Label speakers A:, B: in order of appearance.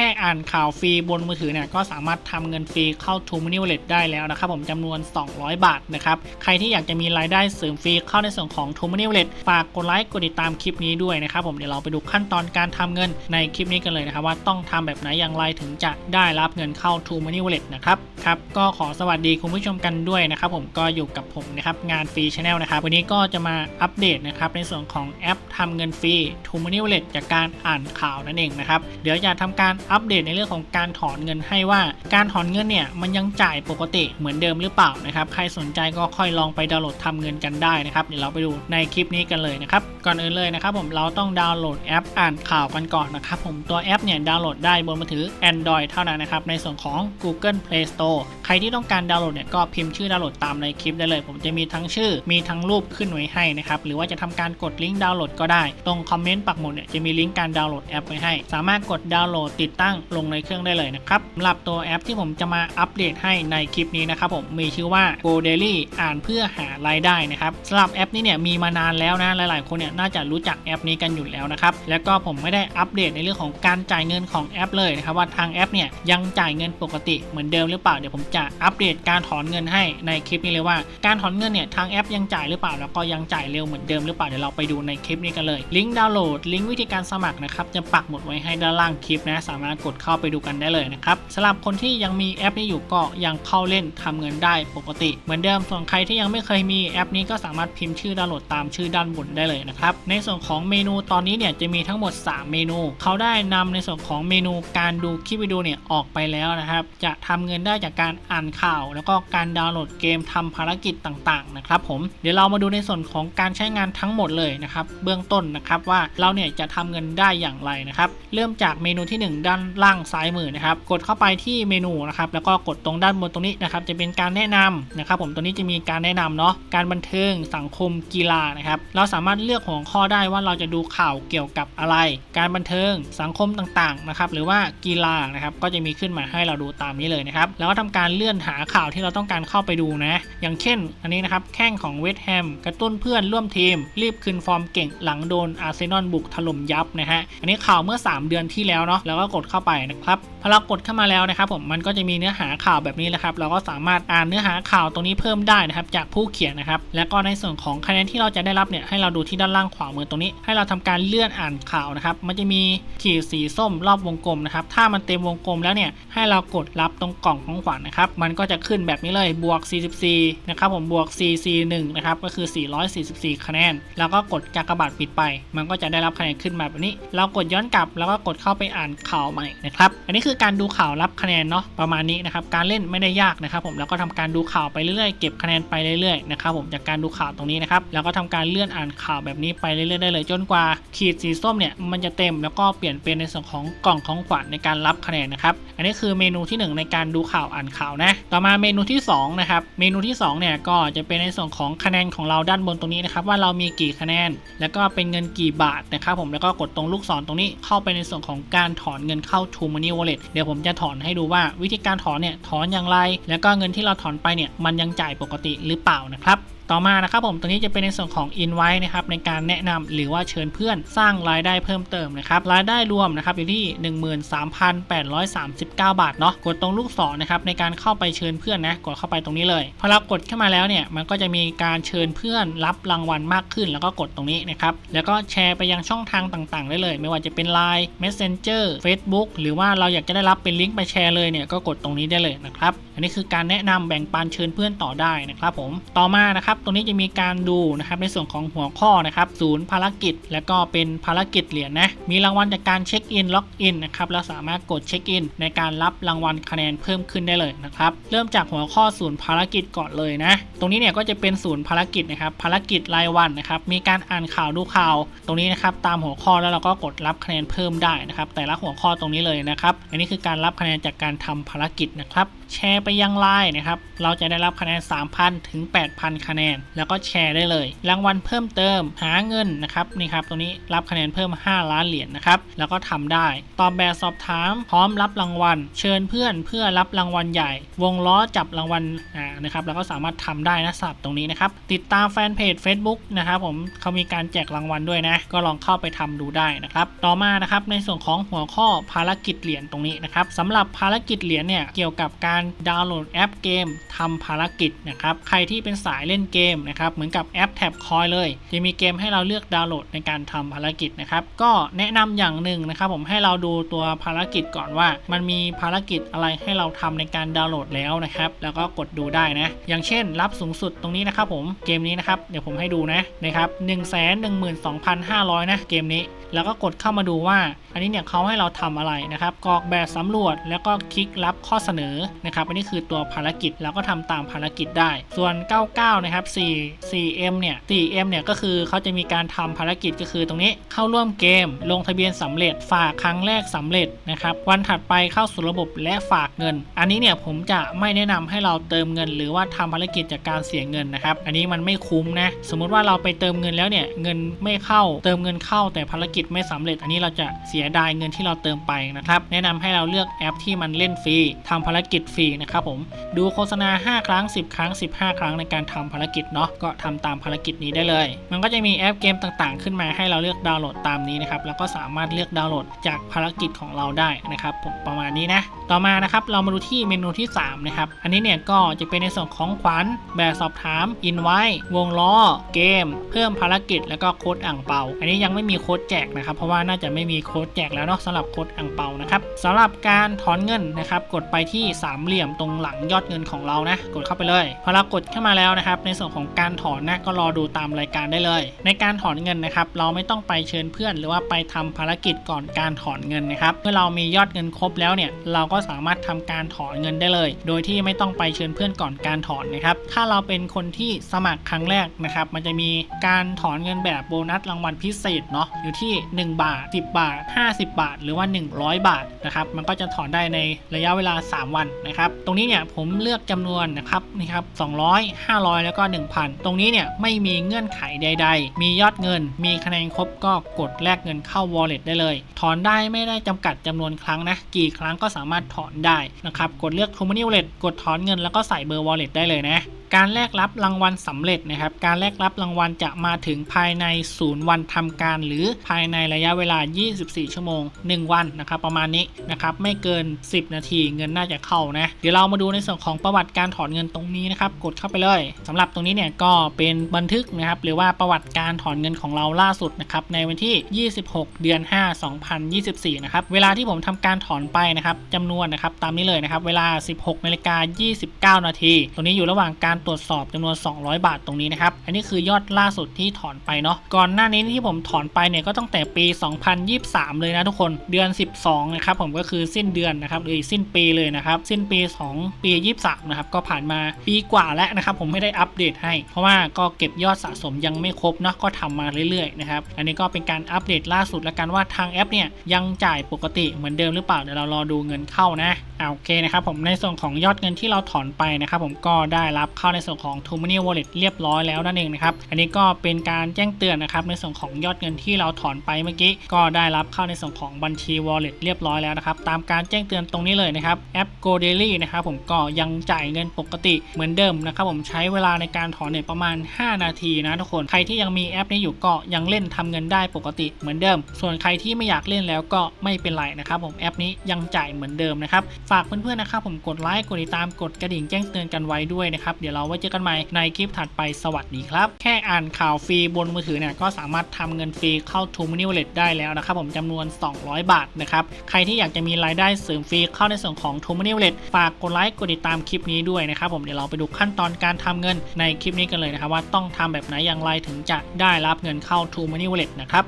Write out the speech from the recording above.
A: ค่อ่านข่าวฟรีบนมือถือเนี่ยก็สามารถทำเงินฟรีเข้า t ูมินิวเลตได้แล้วนะครับผมจำนวน 200 บาทนะครับใครที่อยากจะมีรายได้เสริมฟรีเข้าในส่วนของ t ูมินิวเลตฝากกดไลค์กดติดตามคลิปนี้ด้วยนะครับผมเดี๋ยวเราไปดูขั้นตอนการทำเงินในคลิปนี้กันเลยนะครับว่าต้องทำแบบไหนอย่างไรถึงจะได้รับเงินเข้า t ูมินิวเลตนะครับครับก็ขอสวัสดีคุณผู้ชมกันด้วยนะครับผมก็อยู่กับผมนะครับงานฟรีชาแนลนะครับวันนี้ก็จะมาอัปเดตนะครับในส่วนของแอปทำเงินฟรี t ูมินิวเลตจากการอ่านข่าวนั่นเองนะครับเดี๋ยวจะทำการอัปเดตในเรื่องของการถอนเงินให้ว่าการถอนเงินเนี่ยมันยังจ่ายปกติเหมือนเดิมหรือเปล่านะครับใครสนใจก็ค่อยลองไปดาวน์โหลดทำเงินกันได้นะครับเดี๋ยวเราไปดูในคลิปนี้กันเลยนะครับก่อนอื่นเลยนะครับผมเราต้องดาวน์โหลดแอปอ่านข่าวกันก่อนนะครับผมตัวแอปเนี่ยดาวน์โหลดได้บนมือถือ Android เท่านั้นนะครับในส่วนของ Google Play Store ใครที่ต้องการดาวน์โหลดเนี่ยก็พิมพ์ชื่อดาวน์โหลดตามในคลิปได้เลย ผมจะมีทั้งชื่อมีทั้งรูปขึ้นไว้ให้นะครับหรือว่าจะทำการกดลิงก์ดาวน์โหลดก็ได้ ตรงคอมเมนต์ปักหมุดเนี่ยจะมีลิงก์การดาวน์โหลดแอปไว้ให้ สามารถกดดาวน์โหลดติดตั้งลงในเครื่องได้เลยนะครับสำหรับตัวแอปที่ผมจะมาอัปเดตให้ในคลิปนี้นะครับผมมีชื่อว่า Go Daily อ่านเพื่อหารายได้นะครับสำหรับแอปนี้เนี่ยมีมานานแล้วนะหลายๆ คนเนี่ยน่าจะรู้จักแอปนี้กันอยู่แล้วนะครับแล้วก็ผมไม่ได้อัปเดตในเรื่องของการจ่ายเงินของแอปเลยนะครับว่าทางแอปเนี่ยยังจ่ายเงินปกติเหมือนเดิมหรือเปล่าเดี๋ยวผมจะอัปเดตการถอนเงินให้ในคลิปนี้เลยว่า การถอนเงินเนี่ยทางแอปยังจ่ายหรือเปล่าแล้วก็ยังจ่ายเร็วเหมือนเดิมหรือเปล่าเดี๋ยวเราไปดูในคลิปนี้กันเลยลิงก์ดาวน์โหลดลิงก์วิธีการสมัครนะครับจะปักหมุดไว้ให้ด้านล่างคลิปนะสาารถกดเข้าไปดูกันได้เลยนะครับสำหรับคนที่ยังมีแอปนี้อยู่ก็ยังเข้าเล่นทำเงินได้ปกติ เหมือนเดิมส่วนใครที่ยังไม่เคยมีแอปนี้ก็สามารถพิมพ์ชื่อดาวน์โหลดตามชื่อด้านบนได้เลยนะครับในส่วนของเมนูตอนนี้เนี่ยจะมีทั้งหมด 3 เมนู เขาได้นำในส่วนของเมนูการดูคลิปวิดีโอเนี่ยออกไปแล้วนะครับ จะทำเงินได้จากการอ่านข่าว แล้วก็การดาวน์โหลดเกมทำภารกิจต่างๆนะครับผมเดี๋ยวเรามาดูในส่วนของการใช้งานทั้งหมดเลยนะครับเบื้องต้นนะครับว่าเราเนี่ยจะทำเงินได้อย่างไรนะครับเริ่มจากเมนูที่ 1ด้านล่างซ้ายมือนะครับ กดเข้าไปที่เมนูนะครับ แล้วก็กดตรงด้านบนตรงนี้นะครับ จะเป็นการแนะนำนะครับ ผมตัวนี้จะมีการแนะนำเนาะ การบันเทิง สังคม กีฬานะครับ เราสามารถเลือกหัวข้อได้ว่าเราจะดูข่าวเกี่ยวกับอะไร การบันเทิง สังคมต่างๆนะครับ หรือว่ากีฬานะครับ ก็จะมีขึ้นมาให้เราดูตามนี้เลยนะครับ แล้วก็ทำการเลื่อนหาข่าวที่เราต้องการเข้าไปดูนะ อย่างเช่น อันนี้นะครับ แข้งของเวสต์แฮมกระตุ้นเพื่อนร่วมทีม รีบคืนฟอร์มเก่งหลังโดนอาร์เซนอลบุกถล่มยับนะฮะ อันนี้ข่าวเมื่อ 3 เดือนที่แล้วเนาะ แล้วก็กดดเข้าไปนะครับพอเรากดเข้ามาแล้วนะครับผมมันก็จะมีเนื้อหาข่าวแบบนี้แหละครับเราก็สามารถอ่านเนื้อหาข่าวตรงนี้เพิ่มได้นะครับจากผู้เขียนนะครับแล้วก็ในส่วนของคะแนนที่เราจะได้รับเนี่ยให้เราดูที่ด้านล่างขวามือตรงนี้ ให้เราทำการเลื่อนอ่านข่าวนะครับมันจะมีขีดสีส้มรอบวงกลมนะครับถ้ามันเต็มวงกลมแล้วเนี่ยให้เรากดรับตรงกล่องของขวัญนะครับมันก็จะขึ้นแบบนี้เลยบวก 44 นะครับผมบวก 441 นะครับก็คือ 444 คะแนน แล้วก็กดกากบาทปิดไป มันก็จะได้รับคะแนนขึ้นมาแบบนี้ เรากดย้อนกลับแล้วก็กดเข้าไปอ่านข่าวใหม่นะครับอันนี้คือือการดูข่าวรับคะแนนเนาะประมาณนี้นะครับการเล่นไม่ได้ยากนะครับผมแล้วก็ทำการดูข่าวไปเรื่อยๆเก็บคะแนนไปเรื่อยๆนะครับผมจากการดูข่าวตรงนี้นะครับแล้วก็ทำการเลื่อนอ่านข่าวแบบนี้ไปเรื่อยๆได้เลย จนกว่าขีดสีส้มเนี่ยมันจะเต็มแล้วก็เปลี่ยนเป็นในส่วนของกล่องของขวัญในการรับคะแนนนะครับอันนี้คือเมนูที่หนึ่งในการดูข่าวอ่านข่าวนะต่อมาเมนูที่สองนะครับเมนูที่สองเนี่ยก็จะเป็นในส่วนของคะแนนของเราด้านบนตรงนี้นะครับว่าเรามีกี่คะแนน แล้วก็เป็นเงินกี่บาทนะครับผมแล้วก็กดตรงลูกศรตรงนี้เข้าไปในส่วนของการถอนเงินเข้า True Money Wallet เดี๋ยวผมจะถอนให้ดูว่าวิธีการถอนเนี่ยถอนอย่างไร แล้วก็เงินที่เราถอนไปเนี่ยมันยังจ่ายปกติหรือเปล่านะครับ ต่อมานะครับผมตัวนี้จะเป็นในส่วนของ Invite นะครับในการแนะนำหรือว่าเชิญเพื่อนสร้างรายได้เพิ่มเติมนะครับรายได้รวมนะครับอยู่ที่ 13,839 บาทเนาะกดตรงลูกศรนะครับในการเข้าไปเชิญเพื่อนนะกดเข้าไปตรงนี้เลยพอเรากดเข้ามาแล้วเนี่ยมันก็จะมีการเชิญเพื่อนรับรางวัลมากขึ้น แล้วก็กดตรงนี้นะครับแล้วก็แชร์ไปยังช่องทางต่างๆ ได้เลย ไม่ว่าจะเป็น Line Messenger Facebook หรือว่าเราอยากจะได้รับเป็นลิงก์ไปแชร์เลยเนี่ยก็กดตรงนี้ได้เลยนะครับอันนี้คือการแนะนำแบ่งปันเชิญเพื่อนต่อได้นะครับผมต่อมานะครับตรงนี้จะมีการดูนะครับในส่วนของหัวข้อนะครับศูนย์ภารกิจ แล้วก็เป็นภารกิจเหรียญนะมีรางวัลจากการเช็คอินล็อกอินนะครับแล้วสามารถกดเช็คอินในการรับรางวัลคะแนนเพิ่มขึ้นได้เลยนะครับเริ่มจากหัวข้อศูนย์ภารกิจก่อนเลยนะ ตรงนี้เนี่ยก็จะเป็นศูนย์ภารกิจนะครับภารกิจรายวันนะครับมีการอ่านข่าวดูข่าว ตรงนี้นะครับตามหัวข้อแล้วเราก็กดรับคะแนนเพิ่มได้นะครับแต่ละหัวข้อตรงนี้เลยนะครับอันนี้คือการรับคะแนนจากการทำภารกิจนะครับ แชร์ไปยังไลน์นะครับ เราจะได้รับคะแนน 3,000 ถึง 8,000 คะแนน แล้วก็แชร์ได้เลย รางวัลเพิ่มเติมหาเงินนะครับนี่ครับตรงนี้รับคะแนนเพิ่ม 5 ล้านเหรียญนะครับแล้วก็ทำได้ ตอบแบบสอบถามพร้อมรับรางวัล เชิญเพื่อนเพื่อรับรางวัลใหญ่ วงล้อจับรางวัลอ่านะครับแล้วก็สามารถทำได้นะสับตรงนี้นะครับติดตามแฟนเพจ Facebook นะครับผมเขามีการแจกรางวัลด้วยนะ ก็ลองเข้าไปทำดูได้นะครับต่อมานะครับในส่วนของหัวข้อภารกิจเหรียญตรงนี้นะครับสำหรับภารกิจเหรียญเนี่ยเกี่ยวกับการดาวน์โหลดแอปเกมทำภารกิจนะครับ ใครที่เป็นสายเล่นเกมนะครับ เหมือนกับแอปแท็บคอยเลย จะมีเกมให้เราเลือกดาวน์โหลดในการทำภารกิจนะครับ ก็แนะนำอย่างหนึ่งนะครับ ผมให้เราดูตัวภารกิจก่อนว่า มันมีภารกิจอะไรให้เราทำในการดาวน์โหลดแล้วนะครับ แล้วก็กดดูได้นะ อย่างเช่น รับสูงสุดตรงนี้นะครับผม เกมนี้นะครับ เดี๋ยวผมให้ดูนะนะครับ1 1 2 5 0 0 นะ เกมนี้ แล้วก็กดเข้ามาดูว่า อันนี้เนี่ยเขาให้เราทำอะไรนะครับกรอกแบบสำรวจ แล้วก็คลิกรับข้อเสนอนะครับอันนี้คือตัวภารกิจแล้วก็ทำตามภารกิจได้ ส่วน 99 นะครับ 4 4M เนี่ย 4M เนี่ยก็คือเขาจะมีการทำภารกิจก็คือตรงนี้เข้าร่วมเกม ลงทะเบียนสำเร็จฝากครั้งแรกสำเร็จนะครับวันถัดไปเข้าสู่ระบบและฝากเงิน อันนี้เนี่ยผมจะไม่แนะนำให้เราเติมเงิน หรือว่าทำภารกิจจากการเสียเงินนะครับอันนี้มันไม่คุ้มนะสมมุติว่าเราไปเติมเงินแล้วเนี่ยเงินไม่เข้าเติมเงินเข้าแต่ภารกิจไม่สำเร็จ อันนี้เราจะเสียดายเงินที่เราเติมไปนะครับ แนะนำให้เราเลือกแอปที่มันเล่นฟรีทำภารกิจฟรีนะครับผม ดูโฆษณา 5 ครั้ง 10 ครั้ง 15 ครั้งในการทำภารกิจเนาะ ก็ทำตามภารกิจนี้ได้เลย มันก็จะมีแอปเกมต่างๆ ขึ้นมาให้เราเลือกดาวน์โหลดตามนี้นะครับ แล้วก็สามารถเลือกดาวน์โหลดจากภารกิจของเราได้นะครับผมประมาณนี้นะ ต่อมานะครับเรามาดูที่เมนูที่ 3 นะครับ อันนี้เนี่ยก็จะเป็นในส่วนของขวัญแบบสอบถามอินไว้วงล้อ เกม เพิ่มภารกิจ แล้วก็โค้ดอ่างเปา อันนี้ยังไม่มีโค้ดแจกนะครับ เพราะว่าน่าจะไม่มีโค้ดแจกแล้วเนาะสำหรับโค้ดอ่างเปานะครับสำหรับการถอนเงินนะครับกดไปที่สามเหลี่ยมตรงหลังยอดเงินของเรานะกดเข้าไปเลยพอเรากดเข้ามาแล้วนะครับ ในส่วนของการถอนนะก็รอดูตามรายการได้เลย ในการถอนเงินนะครับ เราไม่ต้องไปเชิญเพื่อน หรือว่าไปทำภารกิจก่อนการถอนเงินนะครับเมื่อเรามียอดเงินครบแล้วเนี่ยเราก็สามารถทำการถอนเงินได้เลย โดยที่ไม่ต้องไปเชิญเพื่อนก่อนการถอนนะครับ ถ้าเราเป็นคนที่สมัครครั้งแรกนะครับ มันจะมีการถอนเงินแบบโบนัสรางวัลพิเศษเนาะ อยู่ที่ 1 บาท 10 บาท 50 บาท หรือว่า 100 บาทนะครับ มันก็จะถอนได้ในระยะเวลา 3 วันนะครับ ตรงนี้เนี่ยผมเลือกจำนวนนะครับนี่ครับ200 500 แล้วก็ 1,000 ตรงนี้เนี่ยไม่มีเงื่อนไขใด ๆ มียอดเงิน มีคะแนนครบก็กดแลกเงินเข้า wallet ได้เลย ถอนได้ไม่ได้จำกัดจำนวนครั้งนะ กี่ครั้งก็สามารถถอนได้นะครับ กดเลือก t r u m o n y Wallet กดถอนเงินแล้วก็ใส่เบอร์ wallet ได้เลยนะ การแลกรับรางวัลสำเร็จนะครับ การแลกรับรางวัลจะมาถึงภายในศูนย์วันทำการ หรือภายในระยะเวลา 24 ชั่วโมง 1 วันนะครับประมาณนี้นะครับไม่เกิน 10 นาทีเงินน่าจะเข้านะเดี๋ยวเรามาดูในส่วนของประวัติการถอนเงินตรงนี้นะครับกดเข้าไปเลยสำหรับตรงนี้เนี่ยก็เป็นบันทึกนะครับหรือว่าประวัติการถอนเงินของเราล่าสุดนะครับในวันที่ 26 เดือน 5 2024 นะครับเวลาที่ผมทำการถอนไปนะครับจำนวนนะครับตามนี้เลยนะครับเวลา 16นาฬิกา29 นาทีตรงนี้อยู่ระหว่างการตรวจสอบจำนวน 200 บาทตรงนี้นะครับ อันนี้คือยอดล่าสุดที่ถอนไปเนาะ ก่อนหน้านี้ที่ผมถอนไปเนี่ยก็ตั้งแต่ปี 2023 เลยนะทุกคน เดือน 12 นะครับผมก็คือสิ้นเดือนนะครับหรือสิ้นปีเลยนะครับ สิ้นปี 2 ปี 23 นะครับ ก็ผ่านมาปีกว่าแล้วนะครับ ผมไม่ได้อัปเดตให้ เพราะว่าก็เก็บยอดสะสมยังไม่ครบเนาะ ก็ทำมาเรื่อยๆนะครับ อันนี้ก็เป็นการอัปเดตล่าสุดแล้วกันว่าทางแอปเนี่ยยังจ่ายปกติเหมือนเดิมหรือเปล่า เดี๋ยวเรารอดูเงินเข้านะ โอเคนะครับผมในส่วนของยอดเงินที่เราถอนไปนะครับผมก็ได้รับเข้าในส่วนของ t o m o n y Wallet เรียบร้อยแล้วนั่นเองนะครับ อันนี้ก็เป็นการแจ้งเตือนนะครับในส่วนของยอดเงินที่เราถอนไปเมื่อกี้ ก็ได้รับเข้าในส่วนของบัญชี Wallet เรียบร้อยแล้วนะครับ ตามการแจ้งเตือนตรงนี้เลยนะครับ แอป Go Daily นะครับผมก็ยังจ่ายเงินปกติเหมือนเดิมนะครับผมใช้เวลาในการถอนเนี่ยประมาณ 5 นาทีนะทุกคน ใครที่ยังมีแอปนี้อยู่ก็ยังเล่นทำเงินได้ปกติเหมือนเดิม ส่วนใครที่ไม่อยากเล่นแล้วก็ไม่เป็นไรนะครับผมแอปนี้ยังจ่ายเหมือนเดิมนะครับ ฝากเพื่อนๆนะครับผมกดไลค์กดติดตามกดกระดิ่งแจ้งเตือนกันไว้ด้วยนะครับเดี๋ยวเราไว้เจอกันใหม่ในคลิปถัดไปสวัสดีครับ แค่อ่านข่าวฟรีบนมือถือเนี่ยก็สามารถทำเงินฟรีเข้า t ูมินิวเลตได้แล้วนะครับผมจำนวน 200 บาทนะครับใครที่อยากจะมีรายได้เสริมฟรีเข้าในส่วนของ t ูมินิวเลตฝากกดไลค์กดติดตามคลิปนี้ด้วยนะครับผมเดี๋ยวเราไปดูขั้นตอนการทำเงินในคลิปนี้กันเลยนะครับว่าต้องทำแบบไหนอย่างไรถึงจะได้รับเงินเข้า t ูมินิวเลตนะครับ